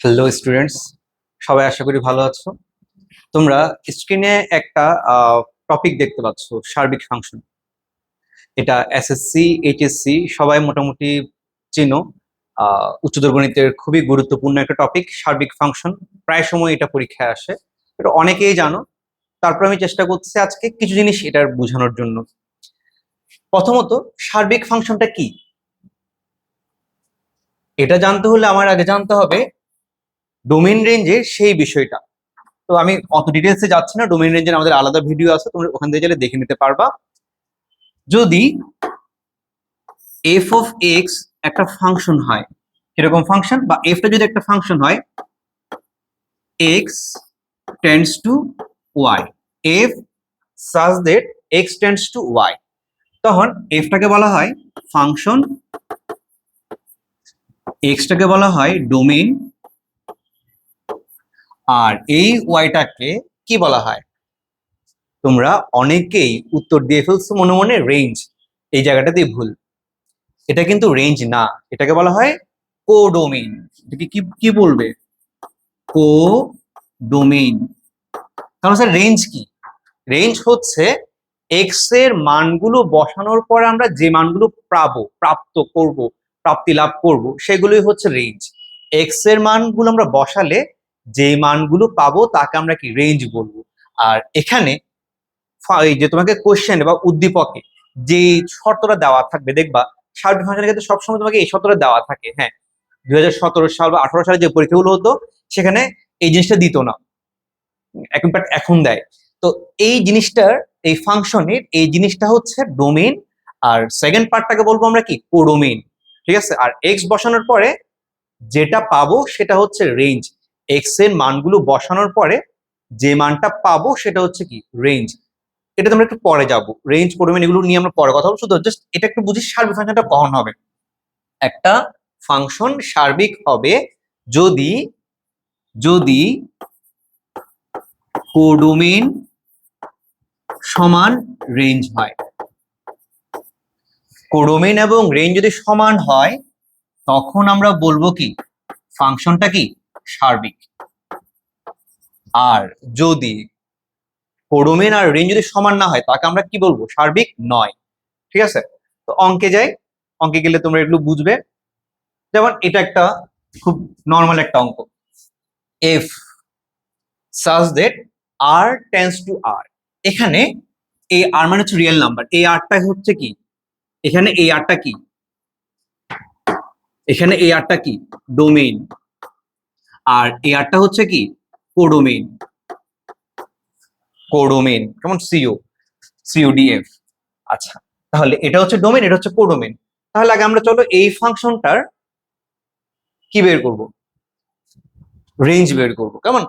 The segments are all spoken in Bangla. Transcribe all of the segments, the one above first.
হ্যালো স্টুডেন্টস সবাই আশা করি ভালো আছো। তোমরা স্ক্রিনে একটা টপিক দেখতে পাচ্ছ, সার্বিক ফাংশন এটা এসএসসি এইচএসসি সবাই মোটামুটি চিনো। উচ্চতর গণিতের খুবই গুরুত্বপূর্ণ একটা টপিক সার্বিক ফাংশন প্রায় সময় এটা পরীক্ষায় আসে। এটা অনেকেই জানো। তারপর আমি চেষ্টা করছি আজকে কিছু জিনিস এটার বোঝানোর জন্য। প্রথমত, সার্বিক ফাংশনটা কি? এটা জানতে হলে আমার আগে জানতে হবে ডোমেন রেঞ্জের সেই বিষয়টা। তো আমি অত ডিটেলসে যাচ্ছি না ডোমেন রেঞ্জের আমাদের আলাদা ভিডিও আছে, তোমরা ওখান থেকে গেলে দেখে নিতে পারবা। যদি এফ অফ এক্স একটা ফাংশন হয় এরকম ফাংশন বা এফটা যদি একটা ফাংশন হয় x tends to y f such that x tends to y তখন এফটাকে বলা হয় ফাংশন এক্সটাকে বলা হয় ডোমেন আর এই ওয়াইটাকে কি বলা হয়? তোমরা অনেকেই উত্তর দিয়ে ফেলছো মনে মনে রেঞ্জ এই জায়গাটাতেই ভুল। এটা কিন্তু রেঞ্জ না, এটাকে বলা হয় কোডোমেইন এটাকে কি কি বলবে? কো ডোমেইন তাহলে স্যার রেঞ্জ কি? রেঞ্জ হচ্ছে এক্সের মানগুলো বসানোর পরে আমরা যে মানগুলো পাবো, প্রাপ্ত করব, প্রাপ্তি লাভ করব, সেগুলোই হচ্ছে রেঞ্জ এক্সের মানগুলো আমরা বসালে যে মানগুলো পাবো তাকে আমরা কি রেঞ্জ বলব। আর এখানে এই যে তোমাকে কোশ্চেন বা উদ্দীপকে যে শর্তটা দেওয়া থাকবে, দেখবা সার্বিক ফাংশনের ক্ষেত্রে সবসময় তোমাকে এই শর্তটা দেওয়া থাকে হ্যাঁ। দুই হাজার সতেরো সাল বা আঠারো সালে যে পরীক্ষাগুলো হতো, সেখানে এই জিনিসটা দিত না। এখন এখন দেয়। তো এই জিনিসটার, এই ফাংশনের, এই জিনিসটা হচ্ছে ডোমেন আর সেকেন্ড পার্টটাকে বলব আমরা কি? কোডোমেন ঠিক আছে? আর এক্স বসানোর পরে যেটা পাবো সেটা হচ্ছে রেঞ্জ এক্সের মানগুলো বসানোর পরে যে মানটা পাবো সেটা হচ্ছে কি? রেঞ্জ এটা আমরা একটু পরে যাব। রেঞ্জ কোডোমেন এগুলো নিয়ে আমরা পরে কথা বলব। শুধু জাস্ট এটা একটু বুঝি সার্বিক ফাংশনটা কখন হবে? একটা ফাংশন সার্বিক হবে যদি যদি কোডোমেন সমান রেঞ্জ হয়। কোডোমেন এবং রেঞ্জ যদি সমান হয়, তখন আমরা বলব কি? ফাংশনটা কি? সার্বিক। আর যদি কোডোমেন আর রেঞ্জ যদি সমান না হয়, তাকে আমরা কি বলব? সার্বিক নয়। ঠিক আছে? তো অঙ্কে যাই। অঙ্কে গেলে তোমরা এগুলো বুঝবে। যেমন এটা একটা খুব নর্মাল একটা অঙ্ক। F such that R tends to R এখানে এই আর মানে হচ্ছে রিয়েল নাম্বার এই আরটা হচ্ছে কি? এখানে এই আরটা কি? এখানে এই আরটা কি? ডোমেইন আর এই আরটা হচ্ছে কি? কোডোমেইন কোডোমেইন কেমন? সিও সিওডিএফ আচ্ছা তাহলে এটা হচ্ছে ডোমেন এটা হচ্ছে কোডোমেন তাহলে আগে আমরা চলো এই ফাংশনটার কি বের করব? রেঞ্জ বের করব, কেমন?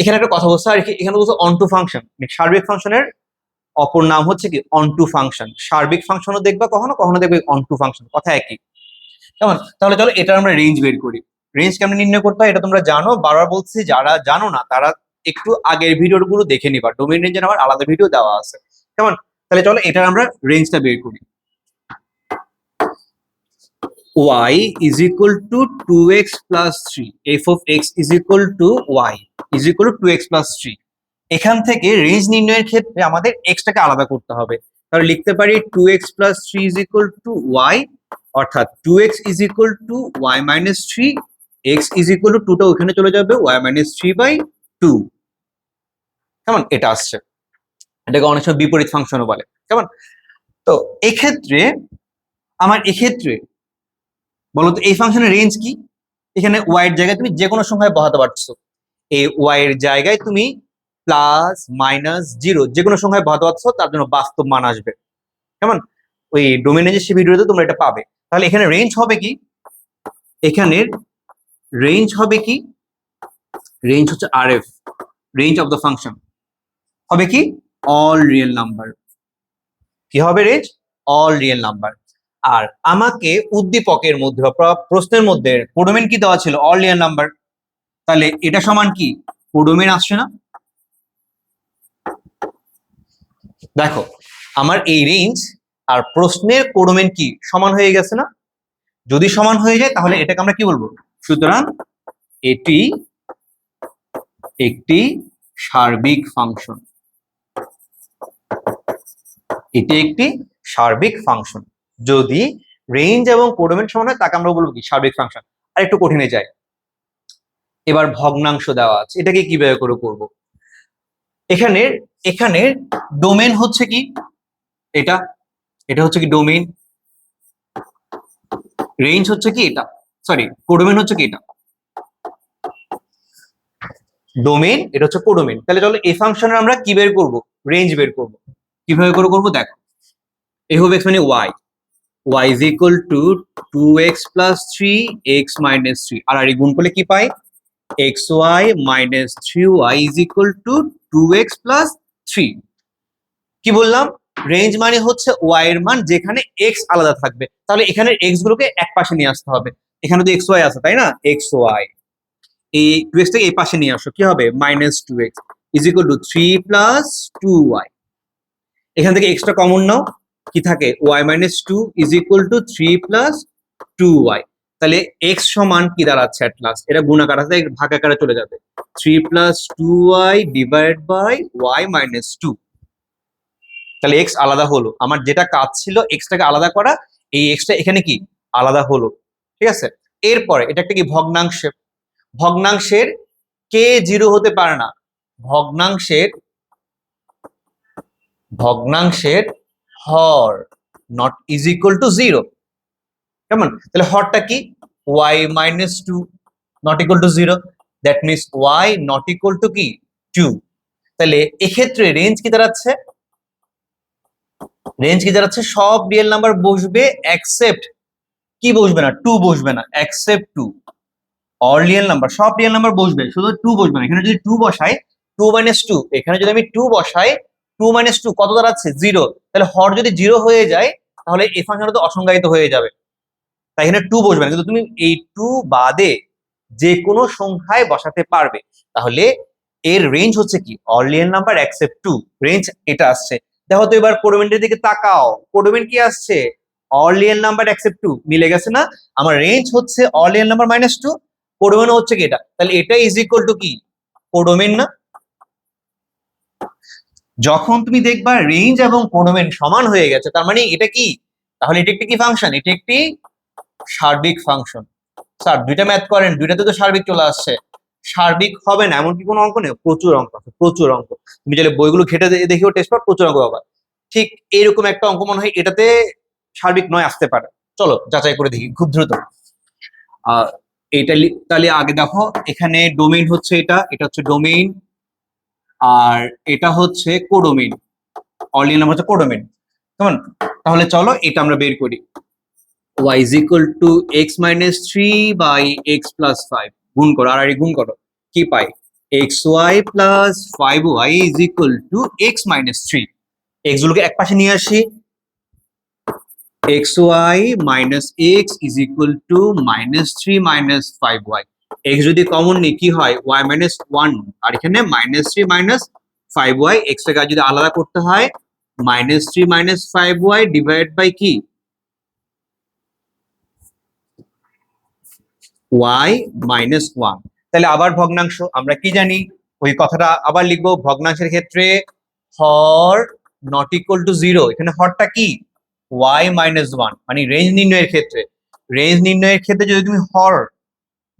এখানে একটা কথা বলছে, আর এখানে বলছে অনটু ফাংশন সার্বিক ফাংশনের অপর নাম হচ্ছে কি? অনটু ফাংশন সার্বিক ফাংশনও দেখবা কখনো কখনো দেখবে অনটু ফাংশন কথা একই। কেমন? তাহলে চলো এটার আমরা রেঞ্জ বের করি। রেঞ্জ কেমন নির্ণয় করতে হয়, এটা তোমরা জানো। বারবার বলছি, যারা জানো না, তারা একটু আগের ভিডিওগুলো দেখে নিবা। ডোমেন রেঞ্জের আমার আলাদা ভিডিও দেওয়া আছে। কেমন? তাহলে চলো, এটার আমরা রেঞ্জটা বের করি। y is equal to 2x plus 3 f of x is equal to y is equal to 2x plus 3 এখান থেকে রেঞ্জ নির্ণয়ের ক্ষেত্রে আমাদের x টাকে আলাদা করতে হবে। তাহলে লিখতে পারি 2x plus 3 is equal to y, অর্থাৎ 2x is equal to y minus 3 is equal to 2 টা ওখানে চলে যাবে, y minus 3 by 2 কেমন? এটা আসছে। এটাকে অনেক সময় বিপরীত ফাংশনও বলে। কেমন? তো এক্ষেত্রে, আমার এক্ষেত্রে বলো তো এই ফাংশনের রেঞ্জ কি? এখানে ওয়াই এর জায়গায় তুমি যে কোনো সংখ্যায় বসাতে পারছ। এই ওয়াই এর জায়গায় তুমি প্লাস মাইনাস জিরো যে কোনো সংখ্যায় বসাতে পারছ, তার জন্য বাস্তব মান আসবে। কেমন? ওই ডোমেনে যে সে ভিডিওতে তোমরা এটা পাবে। তাহলে এখানে রেঞ্জ হবে কি? এখানের রেঞ্জ হবে কি? রেঞ্জ হচ্ছে R f range of the function হবে কি? অল রিয়েল নাম্বার কি হবে রেঞ্জ অল রিয়েল নাম্বার আর আমাকে উদ্দীপকের মধ্যে প্রশ্নের মধ্যে কোডোমেন কি দেওয়া ছিল? অল রিয়েল নাম্বার তাহলে এটা সমান কি? কোডোমেন আসছে না? দেখো, আমার এই রেঞ্জ আর প্রশ্নের কোডোমেন কি? সমান হয়ে গেছে না? যদি সমান হয়ে যায়, তাহলে এটাকে আমরা কি বলব? সুতরাং এটি একটি সার্বিক ফাংশন। এটি একটি সার্বিক ফাংশন। যদি রেঞ্জ এবং কোডোমেন সমান হয়, তাকে আমরা বলব কি? সার্বিক ফাংশন। আর একটু কঠিনে যায় এবার ভগ্নাংশ দেওয়া আছে। এটাকে কীভাবে করে করব? এখানে এখানে ডোমেন হচ্ছে কি? এটা। এটা হচ্ছে কি ডোমেন রেঞ্জ হচ্ছে কি এটা। সরি কোডোমেন হচ্ছে কি এটা? ডোমেন এটা হচ্ছে কোডোমেন তাহলে চলো এই ফাংশনের আমরা কি বের করব? রেঞ্জ বের করব। কীভাবে করে করব? দেখো। এ হবে x মানে y y is equal to 2x plus 3 x minus 3 আর আর গুণ করলে কি পাই? Xy minus 3y is equal to 2x plus 3 কি বললাম? রেঞ্জ মানে হচ্ছে y এর মান যেখানে x আলাদা থাকবে। তাহলে এখানে x গুলোকে এক পাশে নিয়ে আসতে হবে। এখানে তো এক্স ওয়াই আছে, তাই না? এক্স ওয়াই এই 2x থেকে এই পাশে নিয়ে আসো, কি হবে? Minus two x is equal to three plus two y এখান থেকে এক্সট্রা কমন নাও, কি থাকে? Y minus two is equal to three plus two y তাহলে এক্স সমান কি দাঁড়াচ্ছে অ্যাট লাস্ট এটা গুণাকার আছে ভাগ আকারে চলে যাবে। Three plus two y divide by y minus two তাহলে এক্স আলাদা হলো। আমার যেটা কাজ ছিল এক্সটাকে আলাদা করা, এই এক্সটা এখানে কি? আলাদা হলো। ঠিক আছে? এরপরে, এটা একটা কি? ভগ্নাংশে ভগ্নাংশের কে জিরো হতে পারে না। ভগ্নাংশের ভগ্নাংশের হর not is equal to zero কেমন? তাহলে হরটা কি? Y minus two not equal to zero that means y not equal to কি? টু তাহলে এক্ষেত্রে রেঞ্জ কি দাঁড়াচ্ছে? রেঞ্জ কি দাঁড়াচ্ছে? সব রিয়েল নাম্বার বসবে অ্যাকসেপ্ট কি বসবে না? টু বসবে না। Except two all real number সব রিয়েল নাম্বার বসবে, শুধু টু বসবে না। এখানে যদি টু বসাই টু মাইনাস টু এখানে যদি আমি টু বসাই টু মাইনাস টু কত দাঁড়াচ্ছে? জিরো তাহলে হর যদি জিরো হয়ে যায়, তাহলে এই ফাংশনটা তো অসংজ্ঞায়িত হয়ে যাবে। তাই এখানে টু বসবে না। কিন্তু তুমি এই টু বাদে যে কোনো সংখ্যায় বসাতে পারবে। তাহলে এর রেঞ্জ হচ্ছে কি? Real number except two range এটা আসছে। দেখো তো এবার কোডোমেন্টের দিকে তাকাও। কোডোমেন্ট কি আসছে? অল নাম্বার অ্যাকসেপ্ট টু মিলে গেছে না? আমার রেঞ্জ হচ্ছে all number minus two codomain হচ্ছে কি এটা? তাহলে এটা ইজ ইকুয়াল টু কি? কোডোমেন না? যখন তুমি দেখবা রেঞ্জ এবং কোডোমেন সমান হয়ে গেছে, তার মানে এটা কি? তাহলে এটা একটি কি ফাংশন এটা একটি সার্বিক ফাংশন স্যার দুইটা ম্যাথ করেন, দুইটাতে তো সার্বিক চলে আসছে। সার্বিক হবে না এমন কি কোনো অঙ্ক নেই, প্রচুর অঙ্ক আছে, প্রচুর অঙ্ক। তুমি চাইলে বইগুলো ঘেটে দেখেও টেস্ট পার প্রচুর অঙ্ক পাবা। ঠিক এইরকম একটা অঙ্ক মনে হয়, এটাতে সার্বিক নয় আসতে পারে। চলো, যাচাই করে দেখি, খুব দ্রুত। এটা তাহলে আগে দেখো, এখানে ডোমেইন হচ্ছে এটা এটা হচ্ছে ডোমেইন আর এটা হচ্ছে কোডোমেইন অলিয়ান নাম হচ্ছে কোডোমেইন কেমন? তাহলে চলো, এটা আমরা বের করি। y is equal to x minus 3 by x plus 5 গুণ করো, আর আর গুণ করো। কি পাই? xy plus 5y is equal to x minus 3 x গুলোকে এক পাশে নিয়ে আসি xy minus x is equal to minus 3 minus 5y x যদি কমন নিই, কি হয়? y minus 1 আর এখানে minus 3 minus 5y x টাকে যদি আলাদা করতে হয়, minus 3 minus 5y divide by কি? y minus 1 তাহলে আবার ভগ্নাংশ, আমরা কি জানি? ওই কথাটা আবার লিখব, ভগ্নাংশের ক্ষেত্রে হর নট ইকুয়াল টু জিরো এখানে হরটা কি? Y মাইনাস ওয়ান মানে রেঞ্জ নির্ণয়ের ক্ষেত্রে। রেঞ্জ নির্ণয়ের ক্ষেত্রে যদি তুমি হর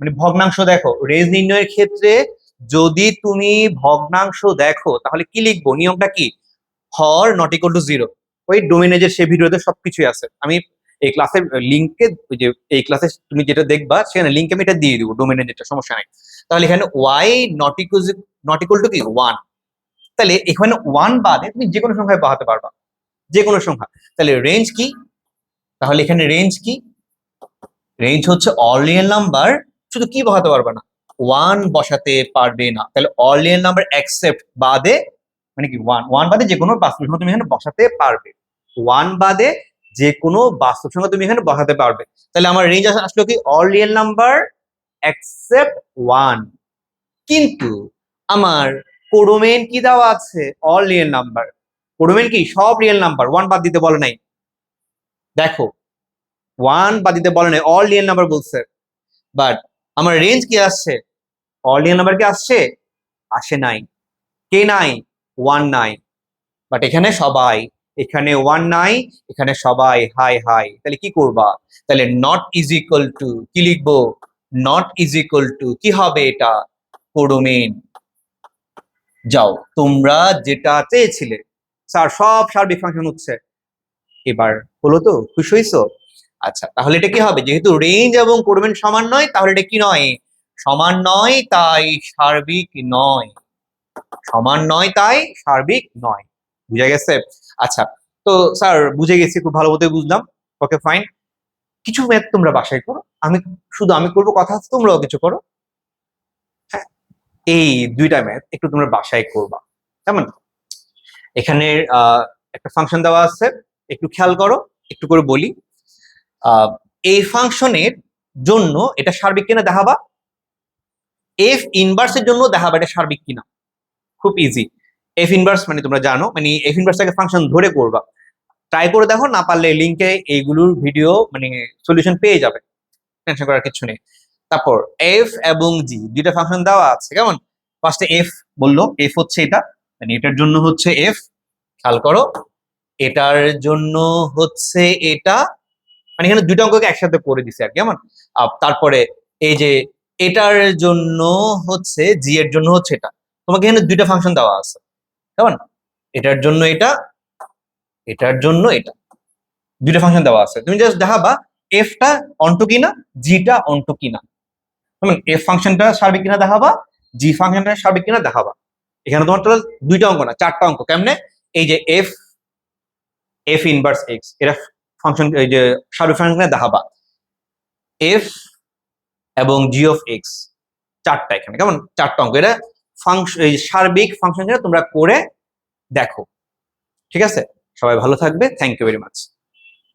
মানে ভগ্নাংশ দেখো রেঞ্জ নির্ণয়ের ক্ষেত্রে যদি তুমি ভগ্নাংশ দেখো, তাহলে কি লিখব? নিয়মটা কি? হর নট ইকুয়াল টু জিরো ওই ডোমিনেজের সে ভিডিওতে সবকিছুই আছে। আমি এই ক্লাসের লিঙ্কে যে এই ক্লাসে তুমি যেটা দেখবা, সেখানে লিঙ্কে আমি এটা দিয়ে দিব ডোমিনের যেটা, সমস্যা নাই। তাহলে এখানে y not equal not equal to কি? ওয়ান তাহলে এখানে ওয়ান বাদে তুমি যে কোনো সংখ্যায় বাহাতে পারবা। যে কোনো সংখ্যা। তাহলে রেঞ্জ কি? তাহলে এখানে রেঞ্জ কি? রেঞ্জ হচ্ছে রিয়েল নাম্বার শুধু কি বসাতে পারবে না? ওয়ান বসাতে পারবে না। তাহলে রিয়েল নাম্বার অ্যাকসেপ্ট বাদে মানে কি ওয়ান ওয়ান বাদে যে কোনো বাস্তব সংখ্যা তুমি এখানে বসাতে পারবে। ওয়ান বাদে যে কোনো বাস্তব সংখ্যা তুমি এখানে বসাতে পারবে। তাহলে আমার রেঞ্জ আসলো কি? All real number except one কিন্তু আমার কোডোমেন কি দেওয়া আছে? অল রিয়েল নাম্বার কোডোমেন কি? সব রিয়েল নাম্বার ওয়ান বাদ দিতে বলে নাই। দেখো ওয়ান বাদ দিতে বলে নাই অল রিয়েল নাম্বার বলছে। বাট আমার রেঞ্জ কি আসছে? অল রিয়েল নাম্বার কি আসছে? আসে নাই। কে নাই? ওয়ান নাই। বাট এখানে সবাই, এখানে ওয়ান নাই, এখানে সবাই হাই হাই তাহলে কি করবা? তাহলে নট ইজ ইকুয়াল টু কি লিখব? নট ইজ ইকুয়াল টু কি হবে এটা? কোডোমেন যাও, তোমরা যেটা চেয়েছিলে স্যার সব সার্বিক ফাংশন হচ্ছে। এবার হলো তো, খুশি হইছো? আচ্ছা তাহলে এটা কি হবে? যেহেতু রেঞ্জ এবং কোডোমেন সমান নয়, তাহলে এটা কি নয়? সমান নয়, তাই সার্বিক নয়। সমান নয়, তাই সার্বিক নয়। বুঝা গেছে? আচ্ছা তো স্যার, বুঝে গেছি, খুব ভালো মতো বুঝলাম। ওকে ফাইন কিছু ম্যাথ তোমরা বাসায় করো। আমি শুধু আমি করব, কথা তোমরাও কিছু করো। হ্যাঁ এই দুইটা ম্যাথ একটু তোমরা বাসায় করবা। কেমন? এখানে আহ, একটা ফাংশন দেওয়া আছে। একটু খেয়াল করো একটু করে বলি। এই ফাংশনের জন্য এটা সার্বিক কিনা দেখাবা? এফ ইনভার্সের জন্য দেখাবা এটা সার্বিক কিনা। খুব ইজি এফ ইনভার্স মানে তোমরা জানো মানে এফ ইনভার্সটাকে ফাংশন ধরে করবা। ট্রাই করে দেখো না পারলে লিঙ্কে এইগুলোর ভিডিও মানে সলিউশন পেয়ে যাবে। টেনশন করার কিছু নেই। তারপর এফ এবং জি দুইটা ফাংশন দেওয়া আছে। কেমন? ফার্স্টে এফ বলল এফ হচ্ছে এটা মানে এটার জন্য হচ্ছে এফ খেয়াল করো এটার জন্য হচ্ছে এটা মানে এখানে দুইটা অঙ্ককে একসাথে করে দিছে আর কি আহ, তারপরে এই যে এটার জন্য হচ্ছে জি এর জন্য হচ্ছে এটা তোমাকে এখানে দুইটা ফাংশন দেওয়া আছে কেমন? এটার জন্য এটা এটার জন্য এটা দুইটা ফাংশন দেওয়া আছে তুমি জাস্ট দেখাবা এফটা অন্টো কিনা জিটা অন্টো কিনা এফ ফাংশনটা সার্বিক কিনা দেখাবা জি ফাংশনটা সার্বিক কিনা দেখাবা এখানে তোমার টোটাল দুইটা অঙ্ক না চারটা অঙ্ক কেমনে? এই যে এফ এফ ইনভার্স এক্স এরা ফাংশন এই যে সার্বিক ফাংশন দেখাবা এফ এবং জি অফ এক্স চারটা এখানে, কেমন? চারটা অঙ্ক। এটা ফাংশন এই সার্বিক ফাংশন তোমরা করে দেখো। ঠিক আছে? সবাই ভালো থাকবে। Thank you very much